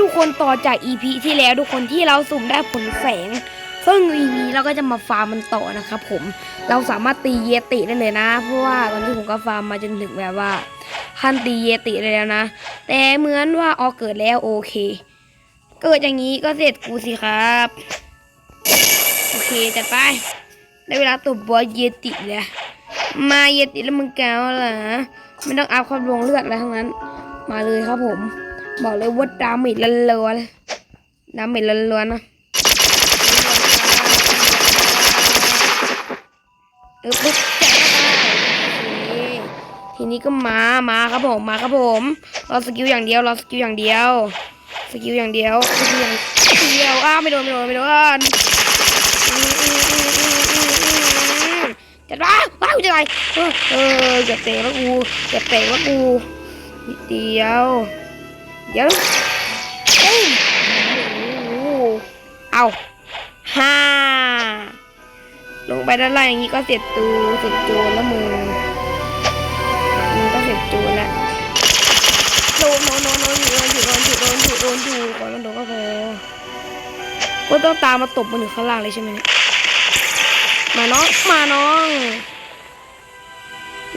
ทุกคนต่อจาก EP ที่แล้วทุกคนที่เราสุ่มได้ผลแสง ซึ่ง EP นี้เราก็จะมาฟาร์มมันต่อนะครับผมเราสามารถตีเยติได้เลยนะ เพราะว่าตอนนี้ผมก็ฟาร์มมาจนถึงแบบว่าขั้นตีเยติเลยแล้วนะ แต่เหมือนว่าออกเกิดแล้วโอเค เกิดอย่างนี้ก็เสร็จกูสิครับ โอเคจัดไปได้เวลาตบบอสเยติแล้วมาเยติแล้วมึงแก้วเหรอไม่ต้องอัพความลงเลือดอะไรทั้งนั้น มาเลยครับผม บอกเลยว่าดาเมจล้วนๆดาเมจล้วนๆนะเออปุ๊บจกเข้าไปทีนี้ก็มา มาครับผม มาครับผม รอสกิลอย่างเดียว รอสกิลอย่างเดียว สกิลอย่างเดียว สกิลอย่างเดียว อ้าวไม่โดนไม่โดนไม่โดนจัดมาว้าวจะไรเออเอออย่าเตะวะกูอย่าเตะวะกูนิดเดียว เดี๋ยวเอ้ยโอ้โหเอาห้าลงไปด้านล่างอย่างนี้ก็เสร็จตูเสร็จจรแล้วมือมึงก็เสร็จจรแล้วโดนโดนโดนโดนอยู่โดนอยู่โดนอยู่โดนอยู่โดนอยู่ก่อนมันโดนก็พอก็ต้องตามมาตบมันอยู่ข้างล่างเลยใช่ไหมเนี่ยมาน้องมาน้อง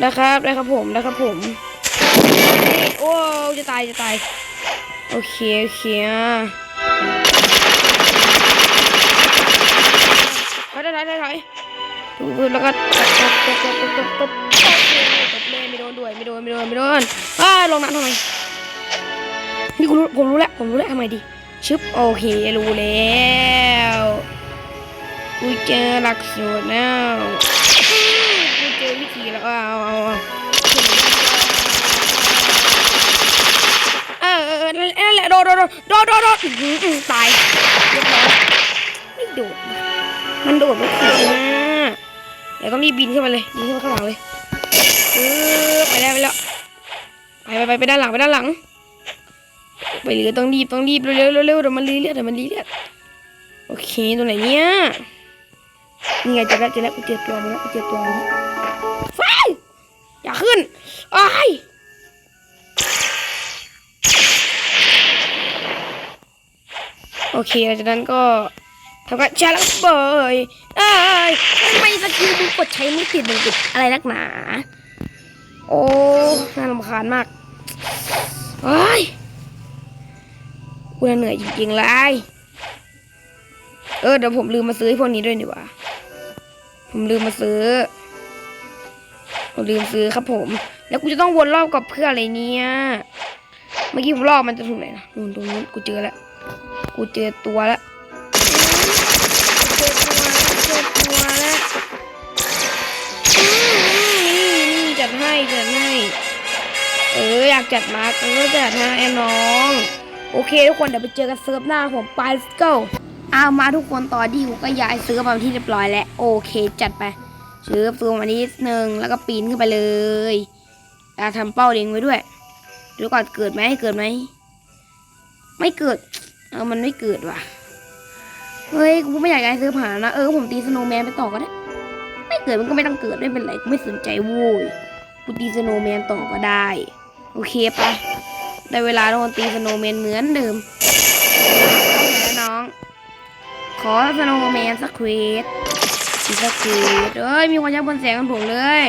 นะครับได้ครับผมได้ครับผมโอ้จะตายจะตาย โอเค โอเคอะถอยถอยถอยถอยดูแล้วก็ตบตบตบตบตบตบตบเลยไม่โดนด้วยไม่โดนไม่โดนไม่โดนอ้าลงน้ำทำไมนี่กูรู้ผมรู้แล้วผมรู้แล้วทำไมดีชึบโอเครู้แล้วกูเจอหลักสูตรแล้วกูเจอวิธีแล้วเอาเอาเอา ดโดดโดดโดดโดดอื้อหืออื้อตายเรียบร้อยไม่โดดมันโดดไม่ถึงนะเดี๋ยวต้องรีบินขึ้นมาเลยบินขึ้นมาข้างหลังเลยเออไปแล้วไปแล้วไปไปไปไปด้านหลังไปด้านหลัง ไปเรือต้องรีบต้องรีบเร็วเร็วเร็วเดี๋ยวมันรีเลือดเดี๋ยวมันรีเลือดโอเคตรงไหนเนี่ยนี่ไงเจอแล้วเจอแล้วกูเจอตัวมันแล้วกูเจอตัวมันแล้วไฟอย่าขึ้นไอ้ โอเคหลังจากนั้นก็ทำการชาลักเบยเอ้ยทำไมสกิลมึงกดใช้ไม่ติดมึงติดอะไรนักหนา โอ้น่ารำคาญมากโอ้ยกูเหนื่อยจริงๆเลยเออเดี๋ยวผมลืมมาซื้อพวกนี้ด้วยดีกว่าผมลืมมาซื้อ ผมลืมซื้อครับผม แล้วกูจะต้องวนรอบกับเพื่ออะไรเนี่ย เมื่อกี้ผมรอบมันจะถึงไหนนะนู่นตรงนู้นกูเจอแล้ว กูเจอตัวล้วเจอตัวล้วเจอตัวล้วอืมนี่นี่จัดให้จัดให้เอออยากจัดมาเออจัดให้ไอ้น้อง โอเคทุกคนเดี๋ยวไปเจอกันเซิร์ฟหน้าผมไป let's go เอามาทุกคนตอนที่ผมก็ย้ายเซิร์ฟมาที่เรียบร้อยแล้ว โอเคจัดไปเซิร์ฟซูมมานิดนึงแล้วก็ปีนขึ้นไปเลยอ่าทำเป้าเล็งไว้ด้วยดูก่อนเกิดไหมเกิดไหม ไม่เกิด เออมันไม่เกิดว่ะ เฮ้ยกูไม่อยากย้ายซื้อผ่านนะ เออผมตีสโนว์แมนไปต่อก็ได้ ไม่เกิดมันก็ไม่ต้องเกิดไม่เป็นไรกูไม่สนใจโว้ยกูตีสโนว์แมนต่อก็ได้ โอเคปะได้เวลาโดนตีสโนว์แมนเหมือนเดิมแล้วน้อง ขอสโนว์แมนสักเควสสักเควสเอ้ยมีคนยักบนแสงกันผมเลย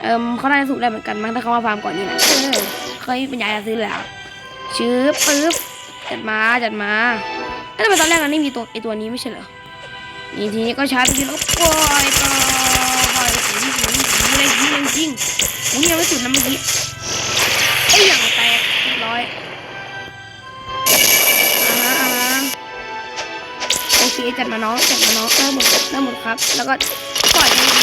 เอิมเขาได้สูตรได้เหมือนกันมั้งถ้าเขามาฟาร์มก่อนนี่นะเออเคยเป็นยายจะซื้อแล้วชื้อปึ๊บ จัดมาจัดมาแล้วทำไมตอนแรกมันไม่มีตัวไอตัวนี้ไม่ใช่เหรอนี่ทีนี้ก็ชาร์จทีแล้วปล่อยปล่อยปล่อยสีสีสีสีอะไรยิงยังยิงอุ้ยยังไม่สุดนะเมื่อกี้ไอ้ยอย่างแตกเรียบร้อยอ่าฮะฮะโอเคจัดมาน้องจัดมาน้องได้หมดได้หมดครับ แล้วก็ปล่อยให้ดี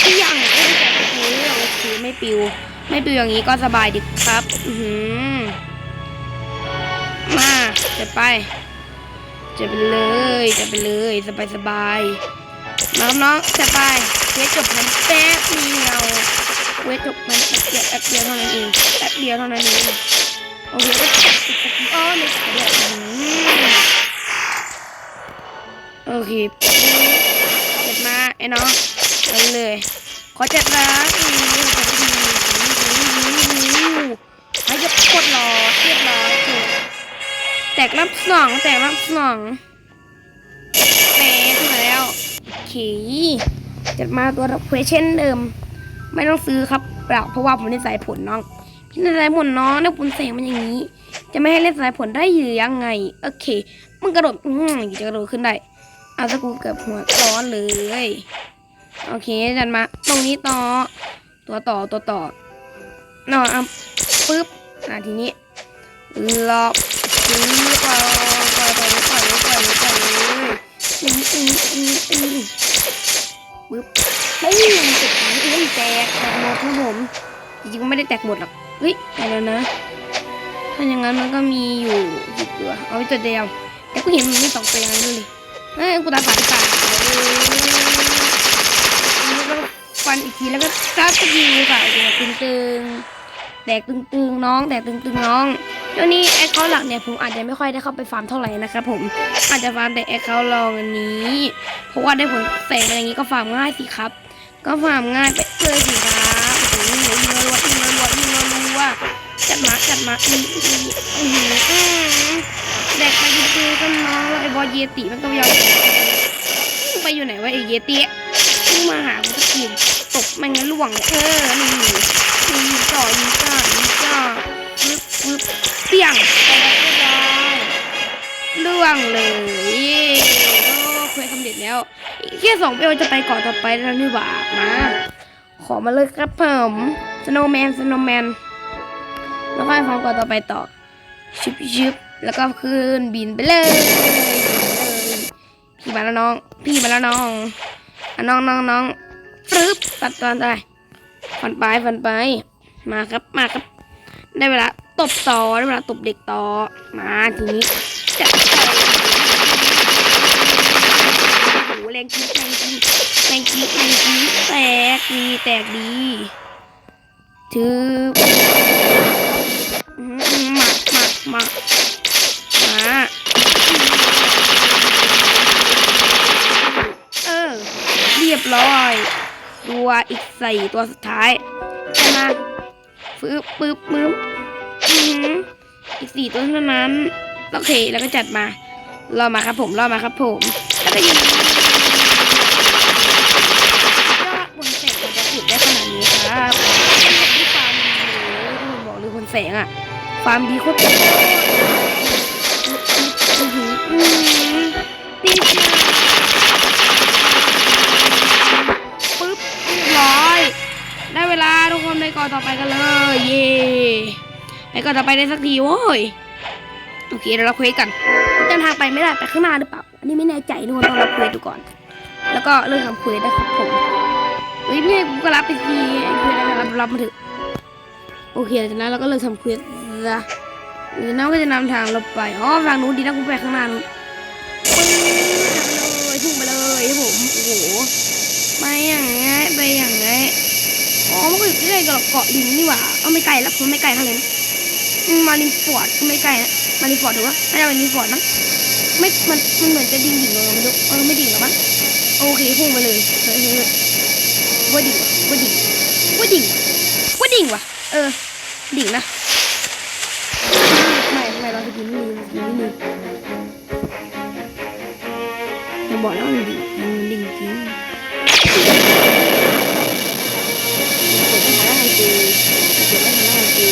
ไอ้อย่างไอ้แต่โอเคโอเคไม่ปิว ไม่ปิวอย่างนี้ก็สบายดีครับอือหือมาจะไป จะไปเลย จะไปเลยสบายสบายมาครับน้องจะไปเวทจบมันแป๊บมีเงาเวทจบมันแป๊บเดียวแป๊บเดียวเท่านั้นเองแป๊บเดียวเท่านั้นเองโอเคก็จับติดอ้อใช่เลยอื้อหือโอเคเจ็ดมาไอ้น้องไปเลย ขอจัดร้านอืมขอจัด อู้อาจะกดรอเรียบร้อยคือแตกรับสองแตกรับสองแตกมาแล้วโอเคจะมาตัวเควสเช่นเดิม ไม่ต้องซื้อครับเปล่าเพราะว่าผมได้สายผลน้องพี่นสายผลน้องแล้วผลเสียงมันอย่างนี้ จะไม่ให้เล่นสายผลได้ยือยังไงโอเคมึงกระโดดอืมจะกระโดดขึ้นได้เอาสกูเกือบหัวร้อนเลย โอเคจัดมาตรงนี้ต่อ ตัวต่อตัวต่อ นอนอะปึ๊บอะทีนี้ล็อกซื้อปล่อยปล่อยปล่อยปล่อยปล่อยปล่อยเลยตีตีตีตีปึ๊บปึ้งติดนี้เฮ้ยแตกแตกหมดครับผมจริงๆก็ไม่ได้แตกหมดหรอกเฮ้ยไปแล้วนะ ถ้าอย่างนั้นมันก็มีอยู่กี่ตัวเอาไว้ตัวเดียวแต่กูเห็นมันมีสองตัวอย่างนั้นด้วยเฮ้ยกูตาฝาดฝาด ฟันอีกทีแล้วก็ซัดทีค่ะโอ้โหตึงตึงๆแตกตึงๆน้องแตกตึงๆน้องช่วนี้แอคเคาท์หลักเนี่ยผมอาจจะไม่ค่อยได้เข้าไปฟาร์มเท่าไหร่นะครับผมอาจจะฟาร์มแต่แอคเคาท์ลองอันนี้เพราะว่าได้ผลแสงอะไรอย่างนี้ก็ฟาร์มง่ายสิครับ ก็ฟาร์มง่ายไปเลยสิครับโอ้โหยิงรัวยิงรัวยิงรัวจัดมาจัดมาอีอีอือหือแดกไปจริงๆก็น้องแล้วไอ้บอลเยติมันก็ยอมไปอยู่ไหนวะไอ้เยติมึงมาหากูสักที ตบมันงั้นล่วงเลยเออนี่ยิงจ่อยิงจ่อยิงจ่อปึ๊บปึ๊บเปี้ยงไปแล้วเรียบร้อยล่วงเลยเย้ก็เคยสำเร็จแล้วแค่สองเปลจะไปเกาะต่อไปแล้วนี่หว่ามา ขอมาเลยครับผมสโนว์แมนสโนว์แมนแล้วก็ให้ฟังเกาะต่อไปต่อชิบชิบแล้วก็ขึ้นบินไปเลยบินไปเลย พี่มาแล้วน้อง พี่มาแล้วน้องอะน้องน้องน้อง ปึ๊บตัดตอนได้ฟันไปฟันไป มาครับมาครับ ได้เวลาตบต่อได้เวลาตบเด็กต่อ มาทีนี้จัดต่อโอ้โหแรงจี๊ดแรงจี๊ดแรงจี๊ดแรงจี๊ดแตกดีแตกดีถืออื้อหือมามามามาเออ เรียบร้อย ตัวอีกใส่ตัวสุดท้ายจะมาปึ๊บปึ๊บปึ๊บอีกสี่ตัวเท่านั้นโอเคแล้วก็จัดมารอมาครับผมรอมาครับผมแล้วก็ยิงยอดบนแสงมันจะขุดได้ขนาดนี้ครับที่ฟาร์มดีเลยที่บอกเลยคนแสงอะฟาร์มดีโคตรอื้อหืออื้อหือนี่จ้า ไปก่อนต่อไปกันเลย เย่ไปก่อนต่อไปได้สักทีโว้ยโอเคเดี๋ยวเคุยกันเดินทางไปไม่ได้ไปข้างหน้าหรือเปล่าอันนี้ไม่แน่ใจทุกคนต้องรับเคุยดูก่อน แล้วก็เริ่มทำเคุยได้ครับผมเฮ้ยพี่กูก็รับไปทีเคุยได้รับรับมาเถอะโอเคจากนั้นเราก็เริ่มทำเคุยละหรือน้องก็จะนำทางเราไปอ๋อฝั่งนู้นดีนะกูไปข้างหน้านู้นปื๊ดพุ่งไปเลยพุ่งไปเลยผมโอ้โหไปอย่างไงไปอย่างไงอ๋อมันก็อ ยู่ใกล้กับเกาะลิงนี่หว่าเอาไม่ไกลแล้วมันไม่ไกลเท่าไหร่นมารินฟอร์ดก็ไม่ไกลนะมารีฟอร์ดถูกปะน่าจะเป็นรีฟอร์ดมั้งไม่มันมันเหมือนจะดิ่งดิ่งลงมาไม่รู้เออไม่ดิ่งหรอมั้งโอเคพุ่งไปเลยเฮ้ยว่าดิ่งว่าดิ่งว่าดิ่งว่าดิ่งว่ะเออดิ่งนะไม่ไม่เราจะกินไม่ลืมกินไม่ลืมอย่าบอกนะว่ามันดิ่งมันดิ่งจริง มักูเก็บได้ทำหมันกู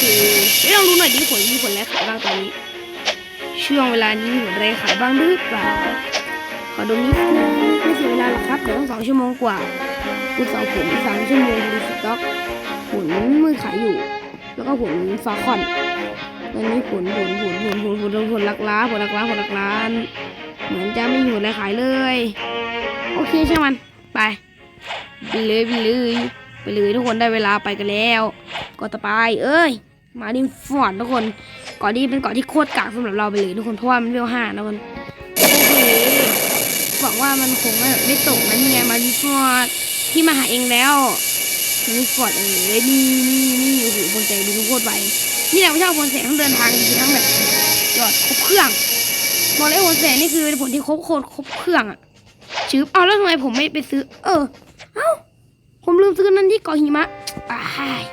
คือไม่ต้องรู้หน่อยดิผลมีผลอะไรขายบ้างตอนนี้ ช่วงเวลานี้มีผลอะไรขายบ้างหรือเปล่าขอดูนิดนึงไม่เสียเวลาหรอกครับเดี๋ยวต้องสองชั่วโมงกว่าคุณสองผมสามชั่วโมงดูสต็อกผลมือขายอยู่ แล้วก็ผลฟาคอนตอนนี้ผลผลผลผลผลผลผลลักล้าผลลักล้าผลลักล้าเหมือนจะไม่อยู่อะไรขายเลย โอเคใช่มันไปเลยไปเลย เลยทุกคนได้เวลาไปกันแล้วก็ต่อไป เอ้ย มาดิฟอร์ดทุกคนเกาะนี้เป็นเกาะที่โคตรกากสำหรับเราไปเลยทุกคนเพราะว่ามันเวลห้านะทุกคนโอเคหวังว่ามันคงไม่ไม่ตกนะนี่ไงมาดิฟอร์ดที่มาหาเองแล้วมาดิฟอร์ดเอ้ยนี่นี่นี่โอ้โหบนใจดูโคตรไวนี่แหละไม่ชอบบนแสงทั้งเดินทางดีทั้งแบบยอดครบเครื่องบอกเลยบนแสงนี่คือผลที่ครบโคตรครบเครื่องอะชืบเอาแล้วทำไมผมไม่ไปซื้อ เออ เอ้า มลืมซื้อนั่นที่เกาะหิมะอ้าย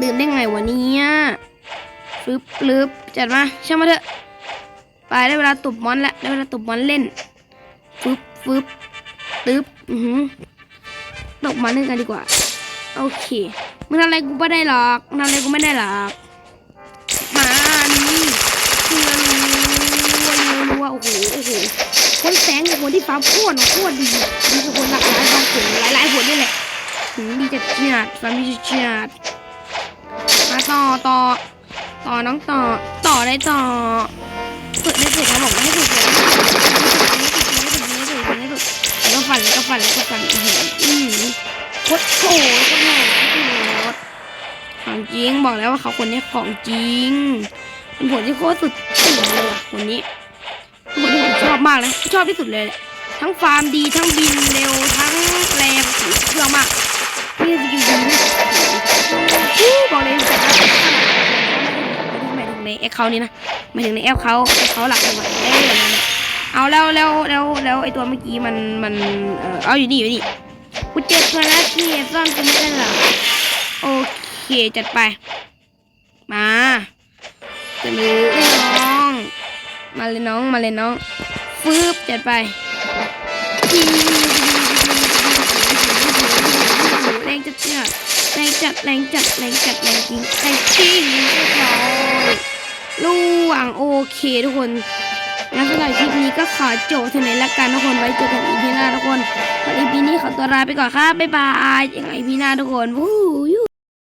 ลืมได้ไงวะเนี่ยสปึ๊บปึ๊บจัดมาช่างมาเถอะ ไปได้เวลาตบมอนแล้วได้เวลาตบมอนเล่นฟึบฟึบตึ๊บอือหือตบมอนเล่นกันดีกว่า โอเคมึงทำอะไรกูไม่ได้หรอกทำอะไรกูไม่ได้หรอกมานี่เชื่อรู้รู้ว่าโอ้โหโอ้โห คนแสงกับคนที่ฟาร์มโคตรโคตรดีดีคนหลากหลายบางคนหลายหลายๆคนนี่แหละหืมดีจัดเจียดฟาร์มดีจัดเจียดมาต่อต่อต่อน้องต่อต่อได้ต่อฝึกไม่ฝึกเขาบอกว่าให้ฝึกเลยไม่ฝึกไม่ฝึกไม่ฝึกแล้วก็ฟันแล้วก็ฟันแล้วก็ฟันอือหืออือหือโคตรโหดโคตรโหดของจริงบอกแล้วว่าเขาคนนี้ของจริงเป็นผลที่โคตรสุดติ่งเลยว่ะคนนี้ ชอบมากเลยชอบที่สุดเลย ทั้งฟาร์มดีทั้งบินเร็วทั้งแรงโอ้โหเชื่อมากนี่สกิลดีบอกเลยแต่ละหมายถึงในแอคเคาท์นี้นะมาถึงในแอปเขาแอปเขาหลักเลยว่ะเอ้ยอย่างนั้นแหละเอาแล้วแล้วแล้วแล้วไอตัวเมื่อกี้มันมันเออเอาอยู่นี่อยู่นี่กูเจอตัวแล้วที่ซ่อนกูไม่ได้หรอโอเคจัดไป มาจะมือน้อง มาเลยน้องมาเลยน้อง ฟืบจัดไปจีแรงจัดจัดแรงจัดแรงจัดแรงจัดแรงจริงแรงจริงเรียบร้อยล่วงโอเคทุกคนงั้นสำหรับคลิปนี้ก็ขอจบเท่านี้ละกันทุกคนไว้เจอกันอีพีหน้าทุกคนสำหรับอีพีนี้ขอตัวลาไปก่อนครับบ๊ายบายยังไงอีพีหน้าทุกคนวู้ย